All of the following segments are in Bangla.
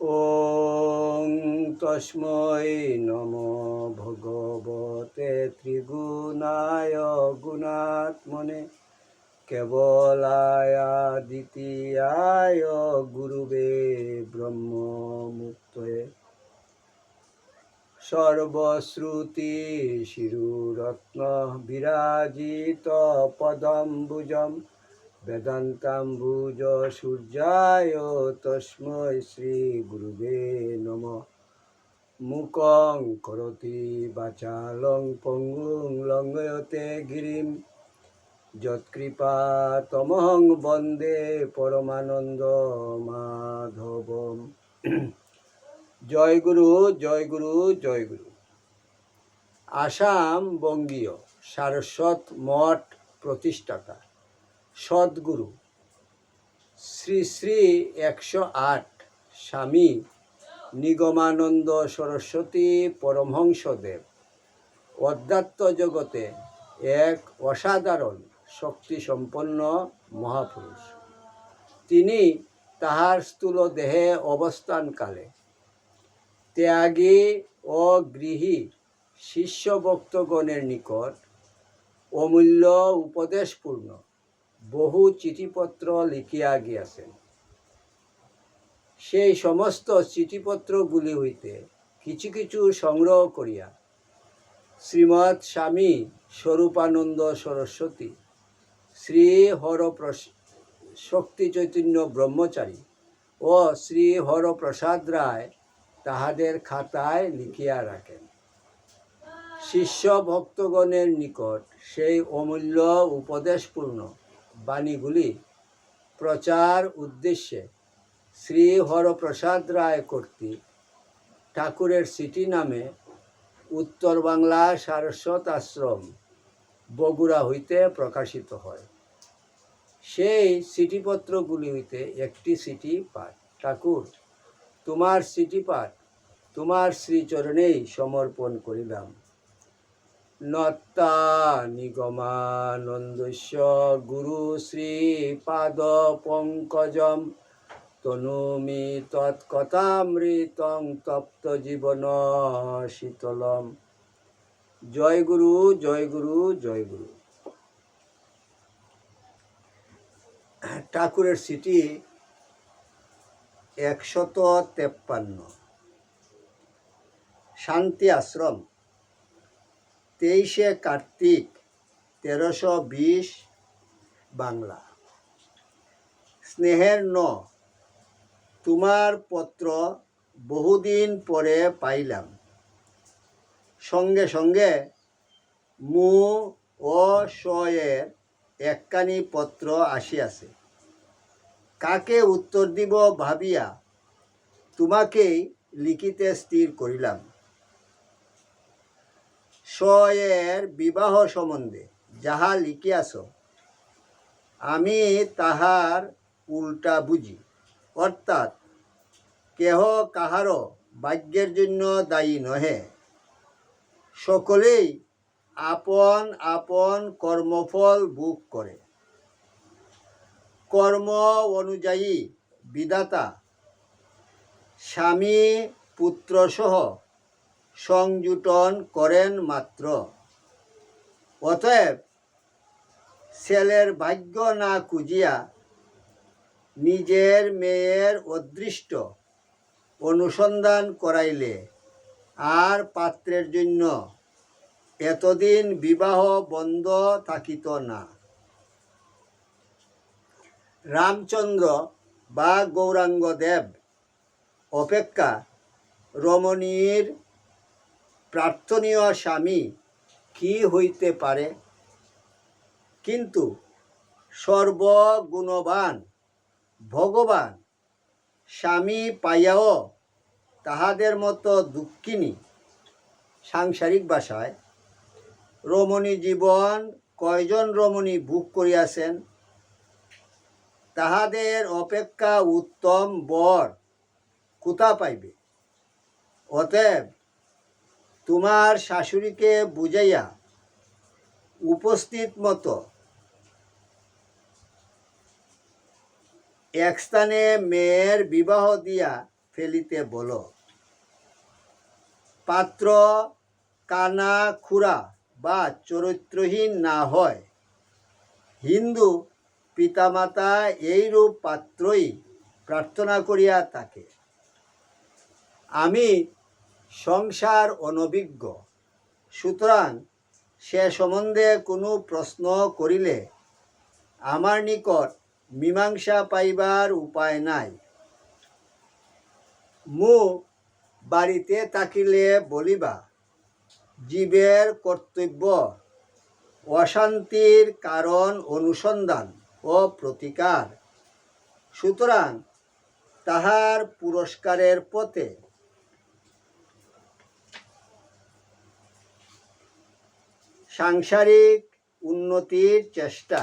ওং তস্ময় নম ভগবতে ত্রিগুণায় গুণাত্মনে কেবলায়া দ্বিতীয়ায় গুরুবে ব্রহ্ম মুক্তয়ে সর্বশ্রুতি শিরুরত্ন বিরাজিত পদম্বুজম বেদান্তাম্বুজ সূর্যায় তস্মৈ শ্রী গুরুবে নম। মুকং করতি বাচালং পঙ্গুং লঙ্গয়তে গিরিম। যৎকৃপা তমহং বন্দে পরমানন্দ মাধবম। জয় গুরু জয় গুরু জয় গুরু। আসাম বঙ্গীয় সারস্বত মঠ প্রতিষ্ঠাতা। সদ্গুরু। শ্রী শ্রী একশো আট স্বামী নিগমানন্দ সরস্বতী পরমহংসদেব। অধ্যাত্ম জগতে এক অসাধারণ শক্তিসম্পন্ন মহাপুরুষ। তিনি তাহার স্থূল দেহে অবস্থানকালে ত্যাগী ও গৃহী শিষ্য ভক্তগণের নিকট অমূল্য উপদেশপূর্ণ বহু চিঠিপত্র লিখিয়া গিয়াছেন সেই সমস্ত চিঠিপত্রগুলি হইতে কিছু কিছু সংগ্রহ করিয়া শ্রীমৎ স্বামী স্বরূপানন্দ সরস্বতী, শ্রী হর শক্তি চৈতন্য ব্রহ্মচারী ও শ্রী হরপ্রসাদ রায় তাহাদের খাতায় লিখিয়া রাখেন। শিষ্য ভক্তগণের নিকট সেই অমূল্য উপদেশপূর্ণ বাণীগুলি প্রচার উদ্দেশ্যে শ্রী হরপ্রসাদ রায় কর্তৃক ঠাকুরের সিটি নামে উত্তর বাংলা সারস্বত আশ্রম, বগুড়া হইতে প্রকাশিত হয়। সেই সিটিপত্রগুলি হইতে একটি সিটি পাঠ। ঠাকুর, তোমার সিটি পাঠ, তোমার শ্রীচরণেই সমর্পণ করিলাম। নত্তা নিগমানন্দস্য গুরু শ্রীপাদ পঙ্কজম। তনুমি তৎকথামৃতং তপ্ত জীবন শীতলম। জয় গুরু জয় গুরু জয় গুরু। ঠাকুরের সিটি একশত তেপ্পান্ন। শান্তি আশ্রম। তেইশে কার্তিক, তেরোশো বিশ বাংলা। স্নেহের ন, তোমার পত্র বহুদিন পরে পাইলাম। সঙ্গে সঙ্গে মু ও শয়ের একখানি পত্র আসিয়াছে। কাকে উত্তর দিব ভাবিয়া তোমাকেই লিখিতে স্থির করিলাম। স্বয়ের বিবাহ সম্বন্ধে যাহা লিখিয়াছ, আমি তাহার উল্টা বুঝি। অর্থাৎ কেহ কাহারও ভাগ্যের জন্য দায়ী নহে। সকলেই আপন আপন কর্মফল ভোগ করে। কর্ম অনুযায়ী বিধাতা, স্বামী পুত্রসহ সংযুটন করেন মাত্র। অতএব ছেলের ভাগ্য না খুঁজিয়া নিজের মেয়ের অদৃষ্ট অনুসন্ধান করাইলে আর পাত্রের জন্য এতদিন বিবাহ বন্ধ থাকিত না। রামচন্দ্র বা গৌরাঙ্গদেব অপেক্ষা রমণীর প্রার্থনীয় স্বামী কি হইতে পারে? কিন্তু সর্বগুণবান ভগবান স্বামী পাইয়াও তাহাদের মতো দুঃখিনী সাংসারিক ভাষায় রমণী জীবন কয়জন রমণী বুক করিয়াছেন? তাহাদের অপেক্ষা উত্তম বর কোথা পাইবে? অতএব তোমার শাশুড়িকে বুঝাইয়া উপস্থিত মতো এক স্থানে মেয়ের বিবাহ দিয়া ফেলিতে বলো। পাত্র, কানা খুরা বা চরিত্রহীন না হয়। হিন্দু পিতামাতা এইরূপ পাত্রই প্রার্থনা করিয়া থাকে। আমি সংসার অনভিজ্ঞ। সুতরাং সে সম্বন্ধে কোনো প্রশ্ন করিলে আমার নিকট মীমাংসা পাইবার উপায় নাই। মু বাড়িতে থাকিলে বলিবা, জীবের কর্তব্য অশান্তির কারণ অনুসন্ধান ও প্রতিকার। সুতরাং তাহার পুরস্কারের পথে সাংসারিক উন্নতির চেষ্টা।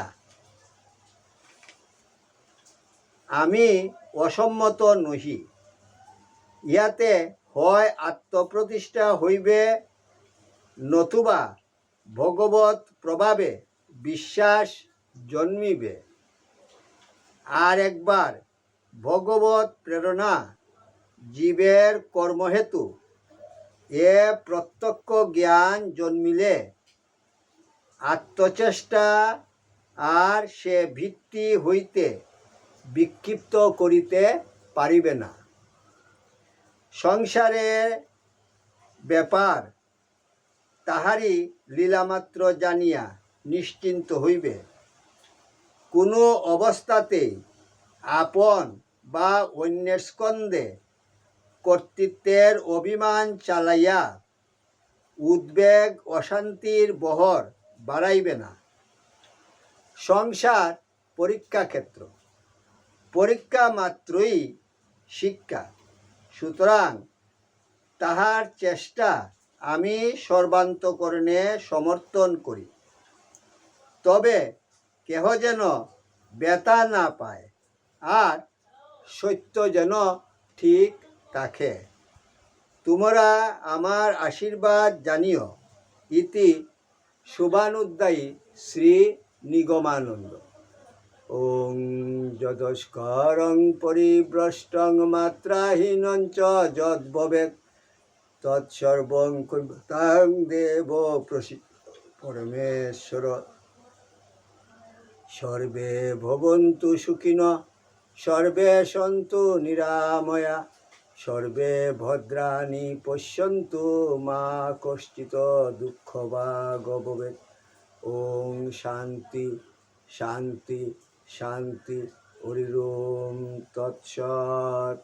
আমি অসম্মত নহি। ইয়াতে হয় আত্মপ্রতিষ্ঠা হইবে নতুবা ভগবত প্রভাবে বিশ্বাস জন্মিবে। আর একবার ভগবত প্রেরণা জীবের কর্মহেতু এ প্রত্যক্ষ জ্ঞান জন্মিলে আত্মচেষ্টা আর সে ভিত্তি হইতে বিক্ষিপ্ত করিতে পারিবে না। সংসারের ব্যাপার তাহারই লীলামাত্র জানিয়া নিশ্চিন্ত হইবে। কোনো অবস্থাতেই আপন বা অন্যের স্কন্ধে কর্তৃত্বের অভিমান চালাইয়া উদ্বেগ, অশান্তির বহর বাড়াইবে না। সংসার পরীক্ষা ক্ষেত্র। পরীক্ষা মাত্রই শিক্ষা। সুতরাং তাহার চেষ্টা আমি সর্বান্তকরণে সমর্থন করি। তবে কেহ যেন ব্যথা না পায় আর সত্য যেন ঠিক থাকে। তোমরা আমার আশীর্বাদ জানিও। ইতি শুভানুদ্দায়ী শ্রী নিগমানন্দ। ওং যদস্করং পরিভ্রষ্টং মাত্রাহীনং চ যদ্ভবেৎ তৎসর্বং কুর্বতাং দেব পরমেশ্বর। সর্বে ভবন্তু সুখিন, সর্বে সন্তু নিরাময়া। সর্বে ভদ্রাণি পশ্যন্তু মা কশ্চিত দুঃখ বা গবে ওং শান্তি শান্তি শান্তি হরিম তৎসৎ।